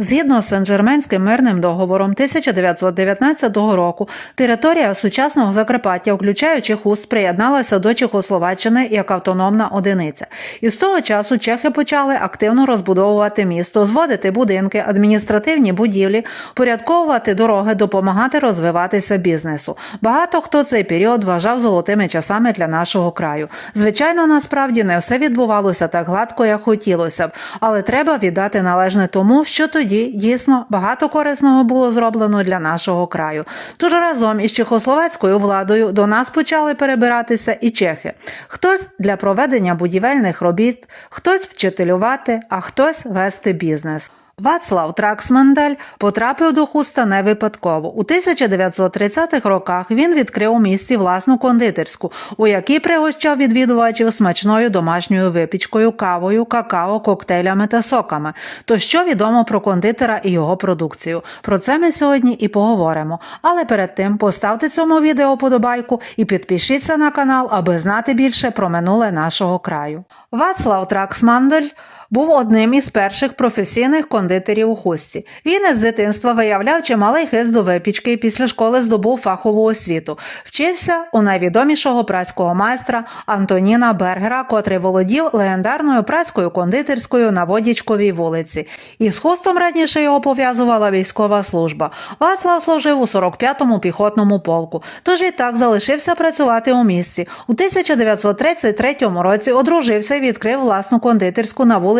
Згідно з Сен-Жерменським мирним договором 1919 року, територія сучасного Закарпаття, включаючи хуст, приєдналася до Чехословаччини як автономна одиниця. І з того часу чехи почали активно розбудовувати місто, зводити будинки, адміністративні будівлі, порядковувати дороги, допомагати розвиватися бізнесу. Багато хто цей період вважав золотими часами для нашого краю. Звичайно, насправді не все відбувалося так гладко, як хотілося б, але треба віддати належне тому, що тоді дійсно багато корисного було зроблено для нашого краю. Тож разом із чехословацькою владою до нас почали перебиратися і чехи. Хтось для проведення будівельних робіт, хтось вчителювати, а хтось вести бізнес. Вацлав Траксмендель потрапив до хуста не випадково. У 1930-х роках він відкрив у місті власну кондитерську, у якій пригощав відвідувачів смачною домашньою випічкою, кавою, какао, коктейлями та соками. То що відомо про кондитера і його продукцію? Про це ми сьогодні і поговоримо. Але перед тим поставте цьому відео подобайку і підпишіться на канал, аби знати більше про минуле нашого краю. Вацлав Траксмандель був одним із перших професійних кондитерів у хусті. Він із дитинства виявляв чималий хист до випічки і після школи здобув фахову освіту. Вчився у найвідомішого праського майстра Антоніна Бергера, котрий володів легендарною праською кондитерською на Водічковій вулиці. І з хустом раніше його пов'язувала військова служба. Вацлав служив у 45-му піхотному полку, тож і так залишився працювати у місті. У 1933 році одружився і відкрив власну кондитерську на вулиці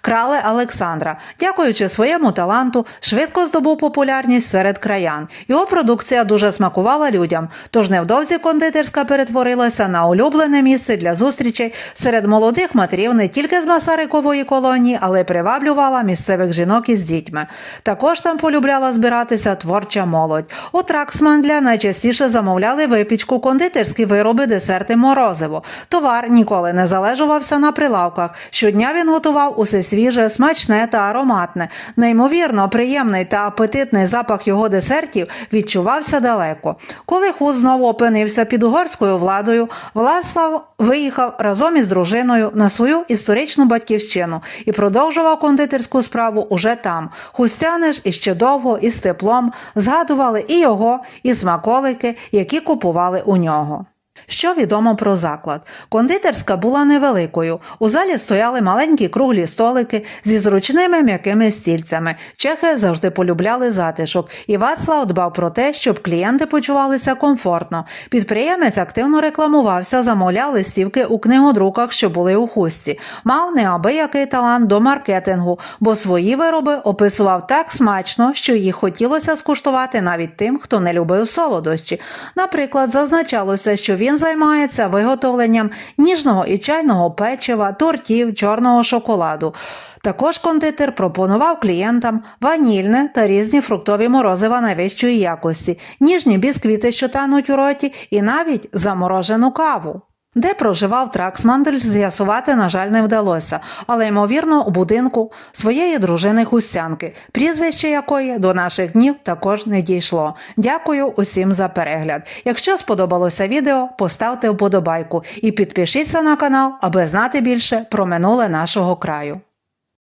Крале Олександра. Дякуючи своєму таланту, швидко здобув популярність серед краян. Його продукція дуже смакувала людям, тож невдовзі кондитерська перетворилася на улюблене місце для зустрічей серед молодих матерів не тільки з Масарикової колонії, але й приваблювала місцевих жінок із дітьми. Також там полюбляла збиратися творча молодь. У Траксмандля найчастіше замовляли випічку, кондитерські вироби, десерти, морозиво. Товар ніколи не залежувався на прилавках. Щодня він готував усе свіже, смачне та ароматне. Неймовірно приємний та апетитний запах його десертів відчувався далеко. Коли хуст знову опинився під угорською владою, Власлав виїхав разом із дружиною на свою історичну батьківщину і продовжував кондитерську справу уже там. Хустяни ж іще довго і з теплом згадували і його, і смаколики, які купували у нього. Що відомо про заклад? Кондитерська була невеликою. У залі стояли маленькі круглі столики зі зручними м'якими стільцями. Чехи завжди полюбляли затишок, і Вацлав дбав про те, щоб клієнти почувалися комфортно. Підприємець активно рекламувався, замовляв листівки у книгодруках, що були у хусті. Мав неабиякий талант до маркетингу, бо свої вироби описував так смачно, що їх хотілося скуштувати навіть тим, хто не любив солодощі. Наприклад, зазначалося, що він займається виготовленням ніжного і чайного печива, тортів, чорного шоколаду. Також кондитер пропонував клієнтам ванільне та різні фруктові морозива найвищої якості, ніжні бісквіти, що тануть у роті, і навіть заморожену каву. Де проживав Тракс Траксмандель, з'ясувати, на жаль, не вдалося, але ймовірно у будинку своєї дружини Хустянки, прізвище якої до наших днів також не дійшло. Дякую усім за перегляд. Якщо сподобалося відео, поставте вподобайку і підпишіться на канал, аби знати більше про минуле нашого краю.